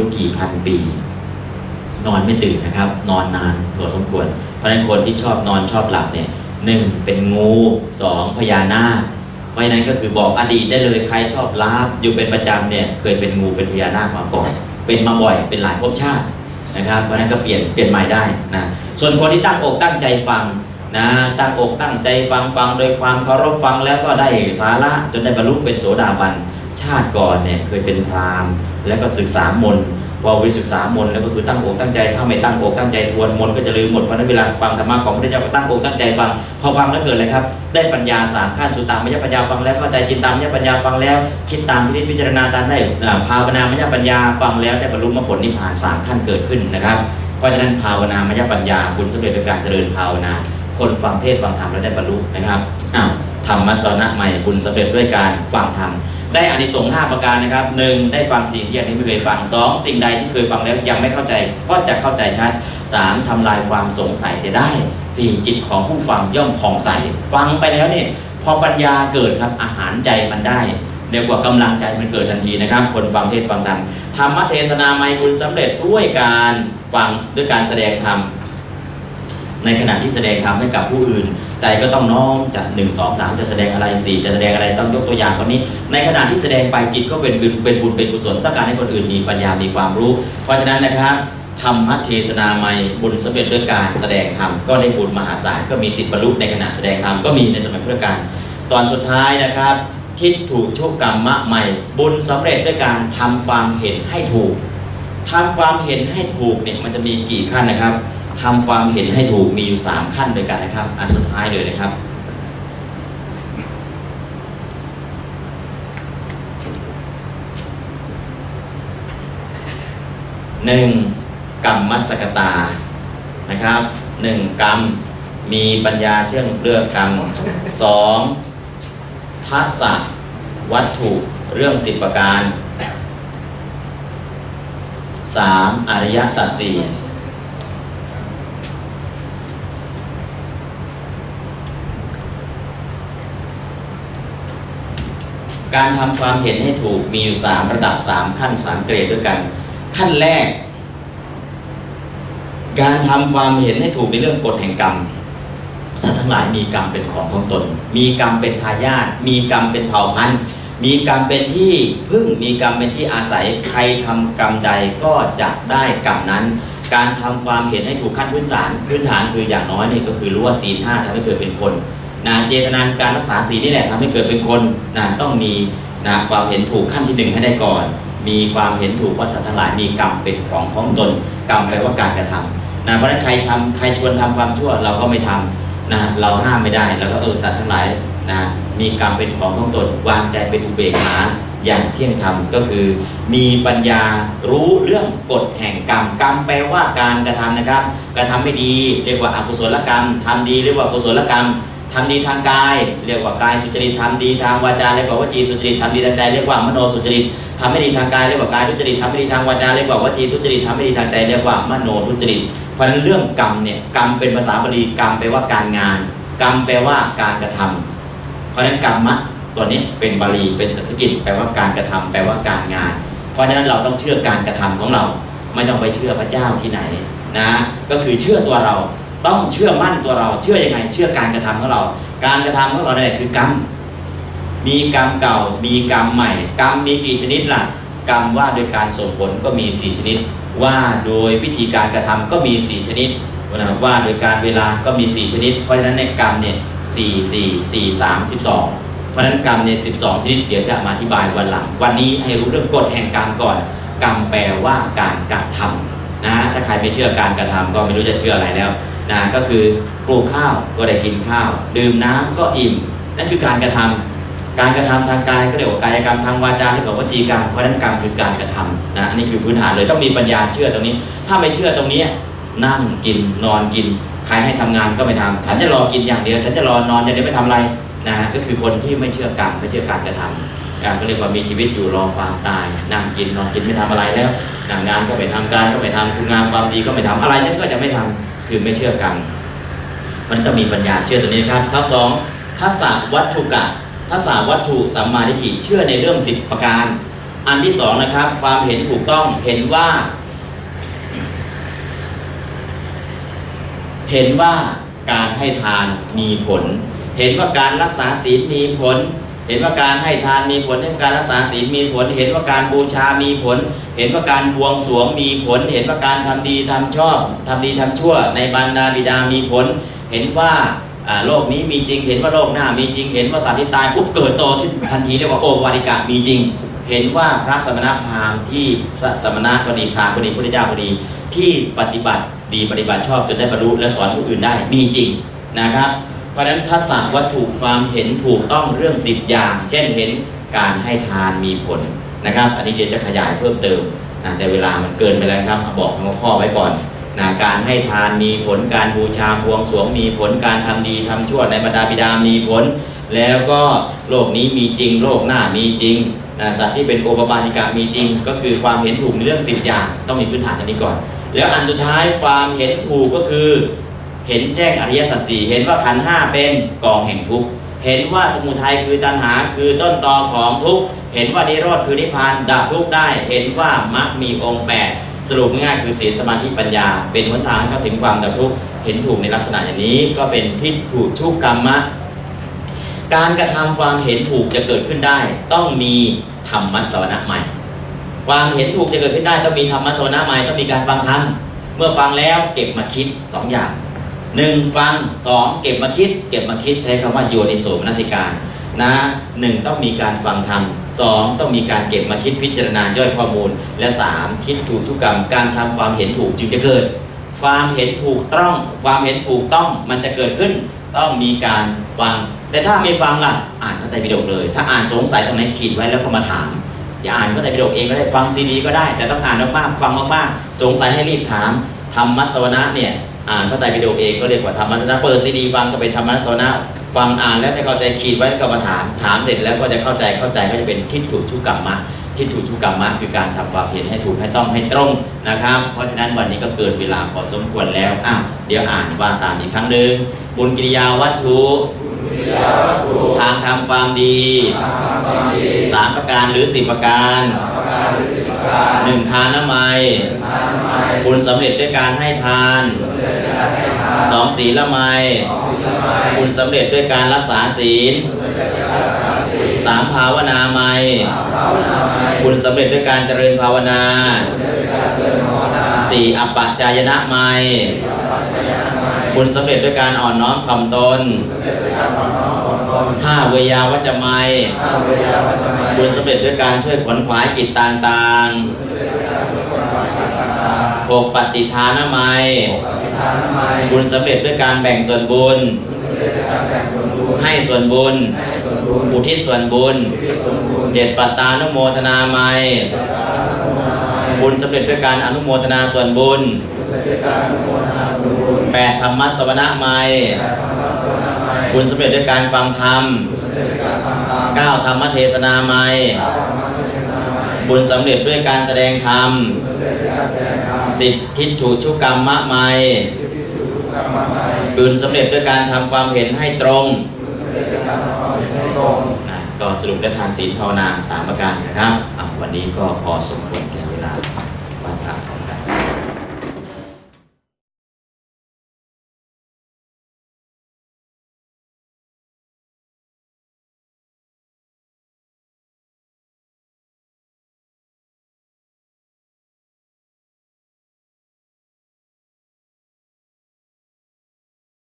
รู้กี่พันปี นอนไม่ตื่นนะครับ นอนนานพอสมควร เพราะฉะนั้นคนที่ชอบนอนชอบหลับเนี่ยหนึ่งเป็นงูสองพญานาคเพราะฉะนั้นก็คือบอกอดีตได้เลยใครชอบลาบอยู่เป็นประจำเนี่ยเคยเป็นงูเป็นพญานาคมาก่อน เป็นมาบ่อยเป็นหลายภพชาตินะครับเพราะฉะนั้นก็เปลี่ยนเปลี่ยนใหม่ได้นะส่วนคนที่ตั้งอกตั้งใจฟังนะตั้งอกตั้งใจฟังฟังโดยความเคารพฟังแล้วก็ได้สาระจนได้บรรลุเป็นโสดาบันชาติก่อนเนี่ยเคยเป็นพราหมณ์ แล้วก็ศึกษามนพอวิศึกษามนแล้วก็คือตั้งอกตั้งใจถ้าไม่ตั้งอกตั้งใจทวนมนก็จะลืมหมดเพราะนั้นเวลาฟังธรรมะของพระพุทธเจ้าก็ตั้งอกตั้งใจฟังพอฟังแล้วเกิดอะไรครับ ได้ปัญญาสามขั้นสุตตามยปัญญาฟังแล้วเข้าใจจินตามยปัญญาฟังแล้ว คิดตามพิจิตพิจารณาตามได้ภาวนามยปัญญาฟังแล้วได้บรรลุมรรคผลนิพพานสามขั้นเกิดขึ้นนะครับเพราะฉะนั้นภาวนามยปัญญาบุญสำเร็จโดยการเจริญภาวนา คนฟังเทศฟังธรรมแล้วได้บรรลุนะครับอ้าวธรรมสรณะใหม่บุญสำเร็จด้วยการฟังธรรม ได้อานิสงส์ห้าประการนะครับหนึ่งได้ฟังสิ่งที่ยังไม่เคยฟังสองสิ่งใดที่เคยฟังแล้วยังไม่เข้าใจก็จะเข้าใจชัดสามทำลายความสงสัยเสียได้สี่จิตของผู้ฟังย่อมผ่องใส ฟังไปแล้วนี่พอปัญญาเกิดครับอาหารใจมันได้เรียกว่ากำลังใจมันเกิดทันทีนะครับ คนฟังเทศฟังธรรมธรรมเทศนาไม่บุญสำเร็จด้วยการฟังด้วยการแสดงธรรมในขณะที่แสดงธรรมให้กับผู้อื่น ใจก็ต้องน้อมจะหนึ่งสองสามจะแสดงอะไรสี่จะแสดงอะไรต้องยกตัวอย่างตอนนี้ ในขณะที่แสดงไปจิตก็เป็นบุญเป็นบุญเป็นกุศลต้องการให้คนอื่นมีปัญญามีความรู้ เพราะฉะนั้นนะครับธรรมเทศนาใหม่บุญสำเร็จด้วยการแสดงธรรมก็ได้บุญมหาศาลก็มีสิทธิบรรลุในขณะแสดงธรรมก็มีในสมัยพุทธกาลตอนสุดท้ายนะครับ ทิฏถูกโชคกรรมะใหม่ บุญสำเร็จด้วยการทำความเห็นให้ถูกทำความเห็นให้ถูกเนี่ยมันจะมีกี่ขั้นนะครับ ทำความเห็นให้ถูกมีอยู่ 3 ขั้นด้วยกันนะครับ อันสุดท้ายเลยนะครับ หนึ่งกรรมมัสกตานะครับหนึ่งกรรมมีปัญญาเชื่องเรื่องกรรมสองทัศะวัตถุเรื่องสิบประการสามอริยสัจสี่ การทำความเห็นให้ถูกมีอยู่สามระดับสามขั้นสามเกรดด้วยกัน ขั้นแรก การทำความเห็นให้ถูกในเรื่องกฎแห่งกรรมสัตว์ทั้งหลายมีกรรมเป็นของของตน มีกรรมเป็นทายาทมีกรรมเป็นเผ่าพันธุ์มีกรรมเป็นที่พึ่งมีกรรมเป็นที่อาศัยใครทำกรรมใดก็จะได้กรรมนั้น การทำความเห็นให้ถูกขั้นพื้นฐานพื้นฐานคืออย่างน้อยนี่ก็คือรู้ว่าศีลห้าทำให้เกิดเป็นคน นะเจตนาการรักษาศีลนี่แหละทำให้เกิดเป็นคนนะต้องมีนะความเห็นถูกขั้นที่หนึ่งให้ได้ก่อน มีความเห็นถูกว่าสัตว์ทั้งหลายมีกรรมเป็นของของตน กรรมแปลว่าการกระทำนะเพราะฉะนั้นใครทำใครชวนทำความชั่วเราก็ไม่ทำนะเราห้ามไม่ได้แล้วก็เออสัตว์ทั้งหลายนะมีกรรมเป็นของของตน วางใจเป็นอุเบกขาอย่างเที่ยงธรรมก็คือ มีปัญญารู้เรื่องกฎแห่งกรรมกรรมแปลว่าการกระทำนะครับกระทำไม่ดีเรียกว่าอกุศลกรรมทำดีเรียกว่ากุศลกรรม ทำดีทางกาย เรียกว่ากายสุจริตทำดีทางวาจาเรียกว่าวจีสุจริตทำดีทางใจเรียกว่ามโนสุจริตทำไม่ดีทางกายเรียกว่ากายทุจริตทำไม่ดีทางวาจาเรียกว่าวจีทุจริตทำไม่ดีทางใจเรียกว่ามโนทุจริต เพราะฉะนั้นเรื่องกรรมเนี่ยกรรมเป็นภาษาบาลีกรรมแปลว่าการงาน กรรมแปลว่าการกระทำเพราะฉะนั้นกรรมะตัวนี้เป็นบาลีเป็นสันสกฤตแปลว่าการกระทำแปลว่าการงาน เพราะฉะนั้นเราต้องเชื่อการกระทำของเรา ไม่ต้องไปเชื่อพระเจ้าที่ไหนนะก็คือเชื่อตัวเรา ต้องเชื่อมั่นตัวเรา เชื่อยังไง เชื่อการกระทำของเรา การกระทำของเราเนี่ยคือกรรม มีกรรมเก่า มีกรรมใหม่ กรรมมีกี่ชนิดล่ะ กรรมว่าโดยการส่งผลก็มี 4 ชนิด ว่าโดยวิธีการกระทำก็มี 4 ชนิดว่าโดยการเวลาก็มี 4 ชนิด เพราะฉะนั้นในกรรมเนี่ย4 4 4 3 12เพราะฉะนั้นกรรมเนี่ย12ชนิดเดี๋ยวจะมาอธิบายวันหลัง วันนี้ให้รู้เรื่องกฎแห่งกรรมก่อน กรรมแปลว่าการกระทำนะ ถ้าใครไม่เชื่อการกระทำก็ไม่รู้จะเชื่ออะไรแล้ว นะก็คือปลูกข้าวก็ได้กินข้าว ดื่มน้ำก็อิ่มนั่นคือการกระทำการกระทำทางกายก็เรียกว่ากายกรรมทางวาจาเรียกว่าวจีกรรมเพราะนั้นกรรมคือการกระทำนะอันนี้คือพื้นฐานเลยต้องมีปัญญาเชื่อตรงนี้ ถ้าไม่เชื่อตรงนี้นั่งกินนอนกินใครให้ทำงานก็ไม่ทำฉันจะรอกินอย่างเดียว ฉันจะรอนอนอย่างเดียวไม่ทำอะไรนะก็คือคนที่ไม่เชื่อกรรมไม่เชื่อการกระทำอ่าก็เรียกว่ามีชีวิตอยู่รอความตาย นั่งกินนอนกินไม่ทำอะไรแล้วนะงานก็ไม่ทำการก็ไม่ทำคุณงามความดีก็ไม่ทำอะไรฉันก็จะไม่ทำ คือไม่เชื่อกรรมมันต้องมีปัญญาเชื่อตัวนี้นะครับข้อสองทัศวัตถุกะทัศวัตถุสัมมาทิฏฐิเชื่อในเรื่องสิบประการ อันที่สองนะครับ ความเห็นถูกต้องเห็นว่า เห็นว่าการให้ทานมีผล เห็นว่าการรักษาศีลมีผล เห็นว่าการให้ทานมีผลเห็นการรักษาศีลมีผล เห็นว่าการบูชามีผล เห็นว่าการบวงสรวงมีผล เห็นว่าการทำดีทำชอบทำดีทำชั่ว ในบรรดาบิดามีผล เห็นว่าโลกนี้มีจริง เห็นว่าโลกหน้ามีจริง เห็นว่าสัตว์ที่ตายปุ๊บเกิดโตที่ทันทีเรียกว่าโอวาริกะมีจริง เห็นว่าพระสมณพราหมณ์ที่พระสมณะก็ดีพราหมณ์ก็ดีพุทธเจ้าก็ดีที่ปฏิบัติดีปฏิบัติชอบจนได้บรรลุและสอนผู้อื่นได้มีจริงนะครับ เพราะฉะนั้นทัศนวัตถุความเห็นถูกต้องเรื่องสิบอย่าง เช่นเห็นการให้ทานมีผลนะครับ อันนี้เดี๋ยวจะขยายเพิ่มเติมนะแต่เวลามันเกินไปแล้วครับบอกหัวข้อไว้ก่อนนะการให้ทานมีผลการบูชาบวงสรวงมีผลการทำดีทำชั่วในบรรดาบิดามีผล แล้วก็โลกนี้มีจริงโลกหน้ามีจริงนะสัตว์ที่เป็นโอปปาติกะมีจริง ก็คือความเห็นถูกในเรื่องสิบอย่างต้องมีพื้นฐานอันนี้ก่อน แล้วอันสุดท้ายความเห็นถูกก็คือ เห็นแจ้งอริยสัจสี่เห็นว่าขันห้าเป็นกองแห่งทุกข์เห็นว่าสมุทัยคือตัณหาคือต้นตอของทุกข์เห็นว่านิโรธคือนิพพานดับทุกข์ได้ เห็นว่ามรรคมีองค์แปดสรุปง่ายคือศีลสมาธิปัญญา เป็นหนทางให้เขาถึงความดับทุกข์เห็นถูกในลักษณะอย่างนี้ก็เป็นทิฏฐุชุกกรรมะ การกระทำความเห็นถูกจะเกิดขึ้นได้ ต้องมีธรรมะสวนะใหม่ ความเห็นถูกจะเกิดขึ้นได้ต้องมีธรรมะสวนะใหม่ต้องมีการฟังธรรมเมื่อฟังแล้วเก็บมาคิดสองอย่าง หนึ่งฟังสองเก็บมาคิด เก็บมาคิดใช้คำว่าโยนิโสมนสิการนะหนึ่งต้องมีการฟังธรรมสองต้องมีการเก็บมาคิดพิจารณาย่อยข้อมูล และสามคิดถูกทุกกรรมการทำความเห็นถูกจึงจะเกิด ความเห็นถูกต้อง ความเห็นถูกต้องมันจะเกิดขึ้น ต้องมีการฟัง แต่ถ้าไม่ฟังล่ะ อ่านพระไตรปิฎกเลย ถ้าอ่านสงสัยตรงไหนขีดไว้แล้วก็มาถาม อย่าอ่านพระไตรปิฎกเองก็ได้ฟังซีดีก็ได้ แต่ต้องอ่านมากๆฟังมากๆสงสัยให้รีบถามธรรมมัสวนะเนี่ย อ่านพระไตรปิฎกเองก็เรียกว่าธรรมมัสวนะเปิดซีดีฟังก็เป็นธรรมมัสวนะฟังอ่านแล้วไม่เข้าใจขีดไว้ก็มาถามถามเสร็จแล้วก็จะเข้าใจเข้าใจก็จะเป็นทิฏฐุชุกกรรมะทิฏฐุชุกกรรมะคือการทำความเห็นให้ถูกให้ต้องให้ตรงนะครับ เพราะฉะนั้นวันนี้ก็เกินเวลาพอสมควรแล้วอะเดี๋ยวอ่านว่าตามอีกครั้งหนึ่งบุญกิริยาวัตถุทางทำความดี สามประการหรือสี่ประการหนึ่งทานน้ำไมยบุญสำเร็จด้วยการให้ทาน สองศีลละไมยบุญสำเร็จด้วยการรักษาศีลสามภาวนาไมยบุญสำเร็จด้วยการเจริญภาวนาสี่อัปปะจายนะไมยบุญสำเร็จด้วยการอ่อนน้อมถ่อมตนห้าเวยาวัจจะไมยบุญสำเร็จด้วยการช่วยขวนขวายกิจต่างๆหกปฏิทานไมย บุญสำเร็จด้วยการแบ่งส่วนบุญ ให้ส่วนบุญอุทิศส่วนบุญ เจ็ดปัตตานุโมทนาไมยบุญสำเร็จด้วยการอนุโมทนาส่วนบุญแปดธรรมะสวนะไมยบุญสำเร็จด้วยการฟังธรรมเก้าธรรมเทศนาไมยบุญสำเร็จด้วยการแสดงธรรม สิบทิฏฐุชุกกรรมะไมยบุญสำเร็จด้วยการทำความเห็นให้ตรงนะก็สรุปได้ทานศีลภาวนาสามประการนะครับอะวันนี้ก็พอสมควร